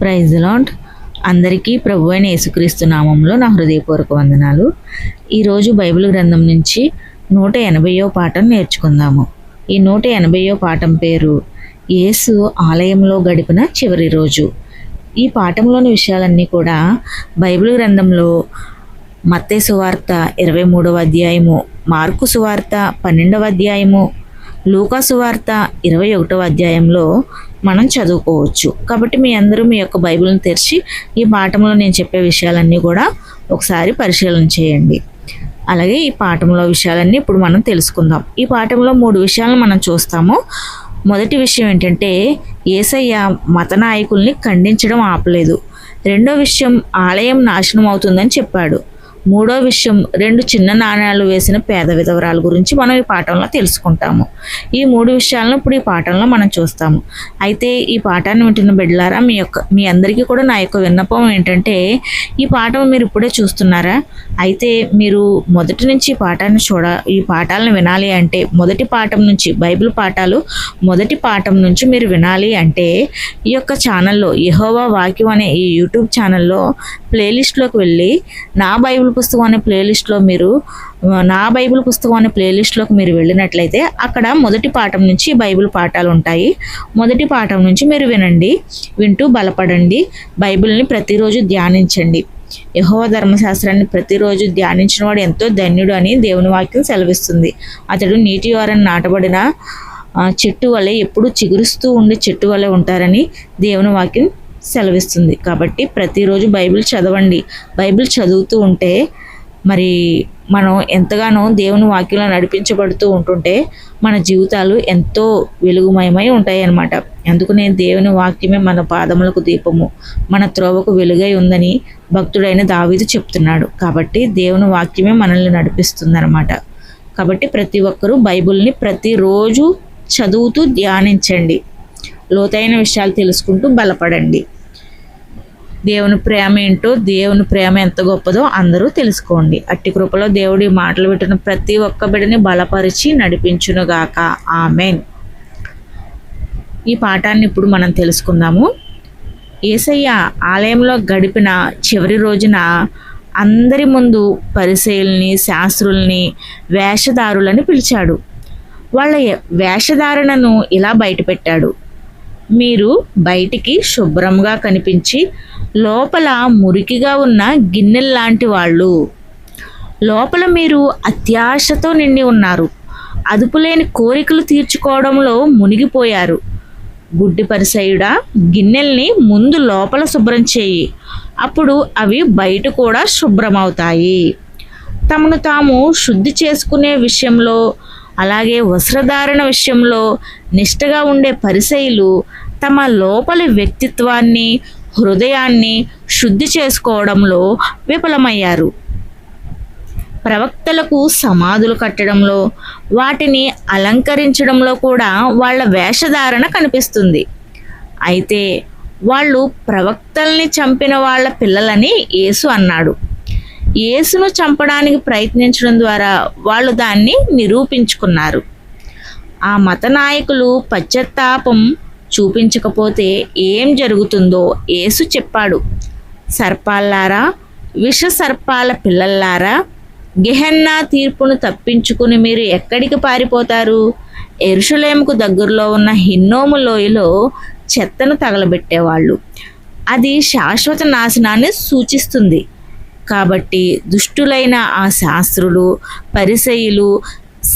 Praise learnt అందరికీ ప్రభు అయిన యేసుక్రీస్తు నామంలో నా హృదయపూర్వక వందనాలు. ఈరోజు బైబిల్ గ్రంథం నుంచి నూట ఎనభైయో పాఠం నేర్చుకుందాము. ఈ నూట ఎనభైయో పాఠం పేరు యేసు ఆలయంలో గడిపిన చివరి రోజు. ఈ పాఠంలోని విషయాలన్నీ కూడా బైబిల్ గ్రంథంలో మత్తే సువార్త ఇరవై మూడవ అధ్యాయము మార్కు సువార్త పన్నెండవ అధ్యాయము లూకా సువార్త ఇరవై ఒకటవ అధ్యాయంలో మనం చదువుకోవచ్చు. కాబట్టి మీ అందరూ మీ యొక్క బైబిల్ని తెరిచి ఈ పాఠంలో నేను చెప్పే విషయాలన్నీ కూడా ఒకసారి పరిశీలన చేయండి. అలాగే ఈ పాఠంలో విషయాలన్నీ ఇప్పుడు మనం తెలుసుకుందాం. ఈ పాఠంలో మూడు విషయాలను మనం చూస్తాము. మొదటి విషయం ఏంటంటే ఏసయ్య మత నాయకుల్ని ఖండించడం ఆపలేదు. రెండో విషయం ఆలయం నాశనం అవుతుందని చెప్పాడు. మూడో విషయం రెండు చిన్న నాణ్యాలు వేసిన పేద విధవరాల గురించి మనం ఈ పాఠంలో తెలుసుకుంటాము. ఈ మూడు విషయాలను ఇప్పుడు ఈ పాఠంలో మనం చూస్తాము. అయితే ఈ పాఠాన్ని వింటున్న బిడ్డలారా మీ యొక్క మీ అందరికీ కూడా నా యొక్క విన్నపం ఏంటంటే ఈ పాఠం మీరు ఇప్పుడే చూస్తున్నారా? అయితే మీరు మొదటి నుంచి ఈ పాఠాన్ని చూడ ఈ పాఠాలను వినాలి అంటే మొదటి పాఠం నుంచి బైబిల్ పాఠాలు మొదటి పాఠం నుంచి మీరు వినాలి అంటే ఈ యొక్క ఛానల్లో యహోవా వాక్యం అనే ఈ యూట్యూబ్ ఛానల్లో ప్లేలిస్ట్లోకి వెళ్ళి నా బైబిల్ పుస్తకం అనే ప్లేలిస్ట్లో మీరు నా బైబిల్ పుస్తకం అనే ప్లేలిస్ట్లోకి మీరు వెళ్ళినట్లయితే అక్కడ మొదటి పాఠం నుంచి బైబిల్ పాఠాలు ఉంటాయి. మొదటి పాఠం నుంచి మీరు వినండి వింటూ బలపడండి బైబిల్ని ప్రతిరోజు ధ్యానించండి. యహోవ ధర్మశాస్త్రాన్ని ప్రతిరోజు ధ్యానించిన వాడు ఎంతో ధన్యుడు అని దేవుని వాక్యం సెలవిస్తుంది. అతడు నీటి వారని నాటబడిన చెట్టు వలె ఎప్పుడూ చిగురుస్తూ ఉండే చెట్టు వలె ఉంటారని దేవుని వాక్యం సెలవిస్తుంది. కాబట్టి ప్రతిరోజు బైబిల్ చదవండి. బైబిల్ చదువుతూ ఉంటే మరి మనం ఎంతగానో దేవుని వాక్యంలో నడిపించబడుతూ ఉంటుంటే మన జీవితాలు ఎంతో వెలుగుమయమై ఉంటాయి అన్నమాట అందుకు నేను దేవుని వాక్యమే మన పాదములకు దీపము మన త్రోవకు వెలుగై ఉందని భక్తుడైన దావీదు చెప్తున్నాడు. కాబట్టి దేవుని వాక్యమే మనల్ని నడిపిస్తుంది కాబట్టి ప్రతి ఒక్కరూ బైబిల్ని ప్రతిరోజు చదువుతూ ధ్యానించండి. లోతైన విషయాలు తెలుసుకుంటూ బలపడండి. దేవుని ప్రేమ ఏంటో దేవుని ప్రేమ ఎంత గొప్పదో అందరూ తెలుసుకోండి. అట్టి కృపలో దేవుడి మాటలు పెట్టిన ప్రతి ఒక్క బిడ్డని బలపరిచి నడిపించునుగాక. ఆమెన్. ఈ పాఠాన్ని ఇప్పుడు మనం తెలుసుకుందాము. ఏసయ్య ఆలయంలో గడిపిన చివరి రోజున అందరి ముందు పరిశీలని శాస్త్రుల్ని వేషధారులని పిలిచాడు. వాళ్ళ వేషధారణను ఇలా బయటపెట్టాడు. మీరు బయటికి శుభ్రంగా కనిపించి లోపల మురికిగా ఉన్న గిన్నెల్లాంటి వాళ్ళు. లోపల మీరు అత్యాశతో నిండి ఉన్నారు. అదుపులేని కోరికలు తీర్చుకోవడంలో మునిగిపోయారు. గుడ్డి పరిసయుడా గిన్నెల్ని ముందు లోపల శుభ్రం చేయి. అప్పుడు అవి బయట కూడా శుభ్రమవుతాయి. తమను తాము శుద్ధి చేసుకునే విషయంలో అలాగే వస్త్రధారణ విషయంలో నిష్టగా ఉండే పరిశైలు తమ లోపలి వ్యక్తిత్వాన్ని హృదయాన్ని శుద్ధి చేసుకోవడంలో విఫలమయ్యారు. ప్రవక్తలకు సమాధులు కట్టడంలో వాటిని అలంకరించడంలో కూడా వాళ్ళ వేషధారణ కనిపిస్తుంది. అయితే వాళ్ళు ప్రవక్తల్ని చంపిన వాళ్ళ పిల్లలని యేసు అన్నాడు. యేసును చంపడానికి ప్రయత్నించడం ద్వారా వాళ్ళు దాన్ని నిరూపించుకున్నారు. ఆ మత నాయకులు పశ్చాత్తాపం చూపించకపోతే ఏం జరుగుతుందో యేసు చెప్పాడు. సర్పాల్లారా విష సర్పాల పిల్లల్లారా గెహన్నా తీర్పును తప్పించుకుని మీరు ఎక్కడికి పారిపోతారు? ఎరుషులేముకు దగ్గరలో ఉన్న హిన్నోము లోయలో చెత్తను తగలబెట్టేవాళ్ళు. అది శాశ్వత నాశనాన్ని సూచిస్తుంది. కాబట్టి దుష్టులైన ఆ శాస్త్రులు పరిసయులు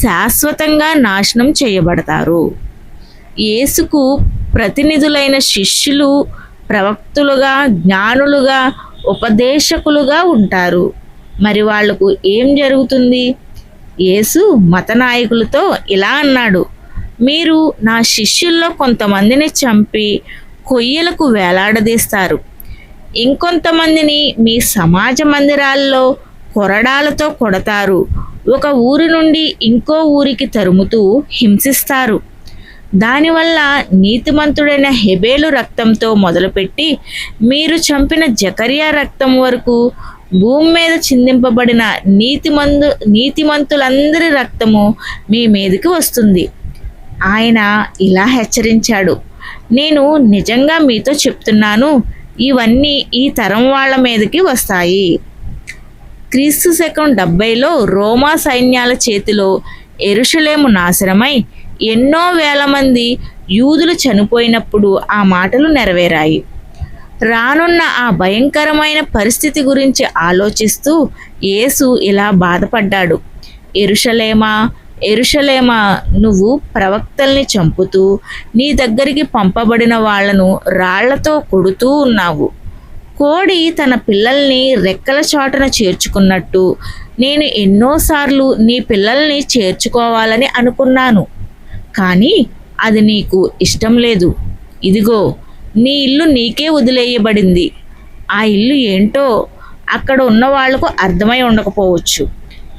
శాశ్వతంగా నాశనం చేయబడతారు. యేసుకు ప్రతినిధులైన శిష్యులు ప్రవక్తులుగా జ్ఞానులుగా ఉపదేశకులుగా ఉంటారు. మరి వాళ్ళకు ఏం జరుగుతుంది? యేసు మత నాయకులతో ఇలా అన్నాడు మీరు నా శిష్యుల్లో కొంతమందిని చంపి కొయ్యలకు వేలాడదీస్తారు. ఇంకొంతమందిని మీ సమాజ మందిరాల్లో కొరడాలతో కొడతారు. ఒక ఊరి నుండి ఇంకో ఊరికి తరుముతూ హింసిస్తారు. దానివల్ల నీతిమంతుడైన హెబేలు రక్తంతో మొదలుపెట్టి మీరు చంపిన జకరియా రక్తం వరకు భూమి మీద చిందింపబడిన నీతిమందు నీతిమంతులందరి రక్తము మీ మీదకి వస్తుంది. ఆయన ఇలా హెచ్చరించాడు. నేను నిజంగా మీతో చెప్తున్నాను. ఇవన్నీ ఈ తరం వాళ్ళ మీదకి వస్తాయి. క్రీస్తు శకం డెబ్బైలో రోమా సైన్యాల చేతిలో ఎరుషలేము నాశనమై ఎన్నో వేల మంది యూదులు చనిపోయినప్పుడు ఆ మాటలు నెరవేరాయి. రానున్న ఆ భయంకరమైన పరిస్థితి గురించి ఆలోచిస్తూ యేసు ఇలా బాధపడ్డాడు. ఎరుషలేమా ఎరుషలేమా నువ్వు ప్రవక్తల్ని చంపుతూ నీ దగ్గరికి పంపబడిన వాళ్ళను రాళ్ళతో కొడుతూ ఉన్నావు. కోడి తన పిల్లల్ని రెక్కల చాటున చేర్చుకున్నట్టు నేను ఎన్నోసార్లు నీ పిల్లల్ని చేర్చుకోవాలని అనుకున్నాను. కానీ అది నీకు ఇష్టం లేదు. ఇదిగో నీ ఇల్లు నీకే వదిలేయబడింది. ఆ ఇల్లు ఏంటో అక్కడ ఉన్న వాళ్ళకు అర్థమై ఉండకపోవచ్చు.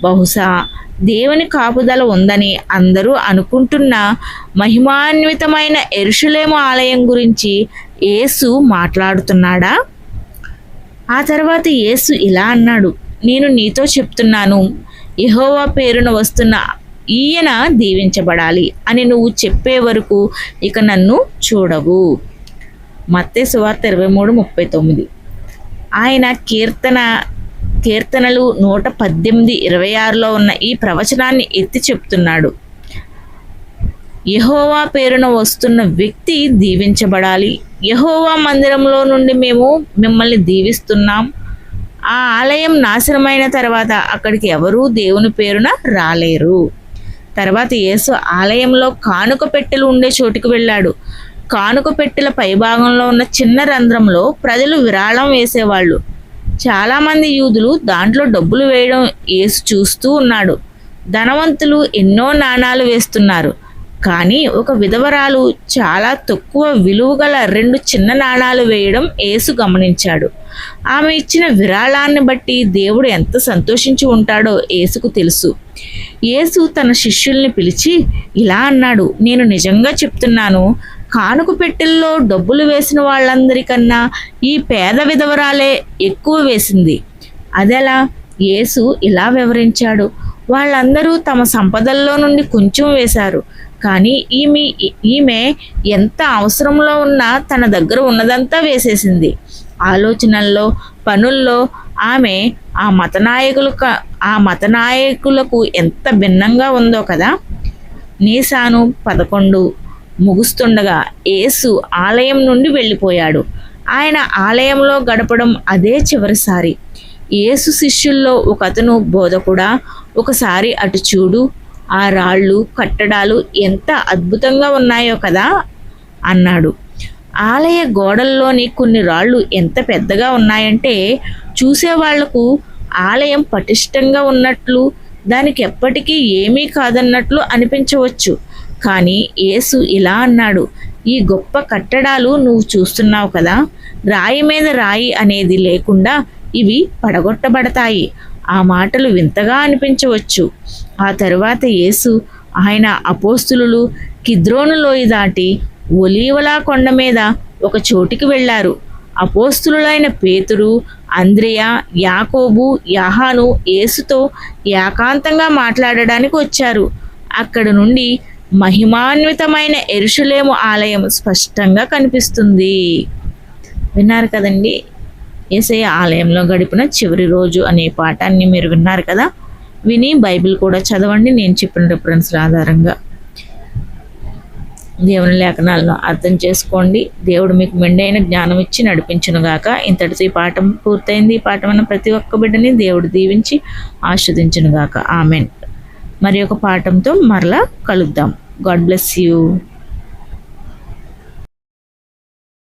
బహుశా దేవుని కాపుదల ఉందని అందరూ అనుకుంటున్న మహిమాన్వితమైన ఎరుషులేము ఆలయం గురించి యేసు మాట్లాడుతున్నాడా? ఆ తర్వాత యేసు ఇలా అన్నాడు నేను నీతో చెప్తున్నాను యహోవా పేరున వస్తున్న ఈయన దీవించబడాలి అని నువ్వు చెప్పే వరకు ఇక నన్ను చూడవు. మత్తే సువార్త ఇరవై మూడు ముప్పై తొమ్మిది. ఆయన కీర్తన కీర్తనలు నూట పద్దెనిమిది ఇరవై ఆరులో ఉన్న ఈ ప్రవచనాన్ని ఎత్తి చెప్తున్నాడు. యహోవా పేరున వస్తున్న వ్యక్తి దీవించబడాలి. యహోవా మందిరంలో నుండి మేము మిమ్మల్ని దీవిస్తున్నాం. ఆ ఆలయం నాశనమైన తర్వాత అక్కడికి ఎవరూ దేవుని పేరున రాలేరు. తర్వాత యేసు ఆలయంలో కానుక పెట్టెలు ఉండే చోటుకు వెళ్ళాడు. కానుక పెట్టెల పైభాగంలో ఉన్న చిన్న రంధ్రంలో ప్రజలు విరాళం వేసేవాళ్ళు. చాలామంది యూదులు దాంట్లో డబ్బులు వేయడం యేసు చూస్తూ ఉన్నాడు. ధనవంతులు ఎన్నో నాణాలు వేస్తున్నారు. కానీ ఒక విధవరాలు చాలా తక్కువ విలువగల రెండు చిన్న నాణాలు వేయడం యేసు గమనించాడు. ఆమె ఇచ్చిన విరాళాన్ని బట్టి దేవుడు ఎంత సంతోషించి ఉంటాడో యేసుకు తెలుసు. యేసు తన శిష్యుల్ని పిలిచి ఇలా అన్నాడు నేను నిజంగా చెప్తున్నాను కానుక పెట్టెల్లో డబ్బులు వేసిన వాళ్ళందరికన్నా ఈ పేద విధవరాలే ఎక్కువ వేసింది. అదెలా? యేసు ఇలా వివరించాడు. వాళ్ళందరూ తమ సంపదల్లో నుండి కొంచెం వేశారు. కానీ ఈమె ఈమె ఎంత అవసరంలో ఉన్నా తన దగ్గర ఉన్నదంతా వేసేసింది. ఆలోచనల్లో పనుల్లో ఆమె ఆ మతనాయకులు ఆ మతనాయకులకు ఎంత భిన్నంగా ఉందో కదా? నీసాను పదకొండు ముగుస్తుండగా యేసు ఆలయం నుండి వెళ్ళిపోయాడు. ఆయన ఆలయంలో గడపడం అదే చివరిసారి. యేసు శిష్యుల్లో ఒక అతను బోధకుడా ఒకసారి అటు చూడు ఆ రాళ్ళు కట్టడాలు ఎంత అద్భుతంగా ఉన్నాయో కదా అన్నాడు. ఆలయ గోడల్లోని కొన్ని రాళ్ళు ఎంత పెద్దగా ఉన్నాయంటే చూసేవాళ్ళకు ఆలయం పటిష్టంగా ఉన్నట్లు దానికి ఎప్పటికీ ఏమీ కాదన్నట్లు అనిపించవచ్చు. కానీ యేసు ఇలా అన్నాడు ఈ గొప్ప కట్టడాలు నువ్వు చూస్తున్నావు కదా రాయి మీద రాయి అనేది లేకుండా ఇవి పడగొట్టబడతాయి. ఆ మాటలు వింతగా అనిపించవచ్చు. ఆ తరువాత యేసు ఆయన అపోస్తులు కిద్రోను లోయ దాటి ఒలీవలా కొండ మీద ఒక చోటికి వెళ్ళారు. అపోస్తులైన పేతురు అంద్రియ యాకోబు యాహాను యేసుతో ఏకాంతంగా మాట్లాడడానికి వచ్చారు. అక్కడ నుండి మహిమాన్వితమైన ఎరుషులేము ఆలయం స్పష్టంగా కనిపిస్తుంది. విన్నారు కదండి? ఏసయ్య ఆలయంలో గడిపిన చివరి రోజు అనే పాఠాన్ని మీరు విన్నారు కదా? విని బైబిల్ కూడా చదవండి నేను చెప్పిన రిఫరెన్స్ల ఆధారంగా. దేవుని లేఖనాలను అర్థం చేసుకోండి. దేవుడు మీకు మెండైన జ్ఞానం ఇచ్చి నడిపించునుగాక ఇంతటితో ఈ పాఠం పూర్తయింది. ఈ పాఠం అన్న ప్రతి ఒక్క బిడ్డని దేవుడు దీవించి ఆస్వాదించునుగాక ఆమెన్. మరి ఒక పాఠంతో మరలా కలుద్దాం. God bless you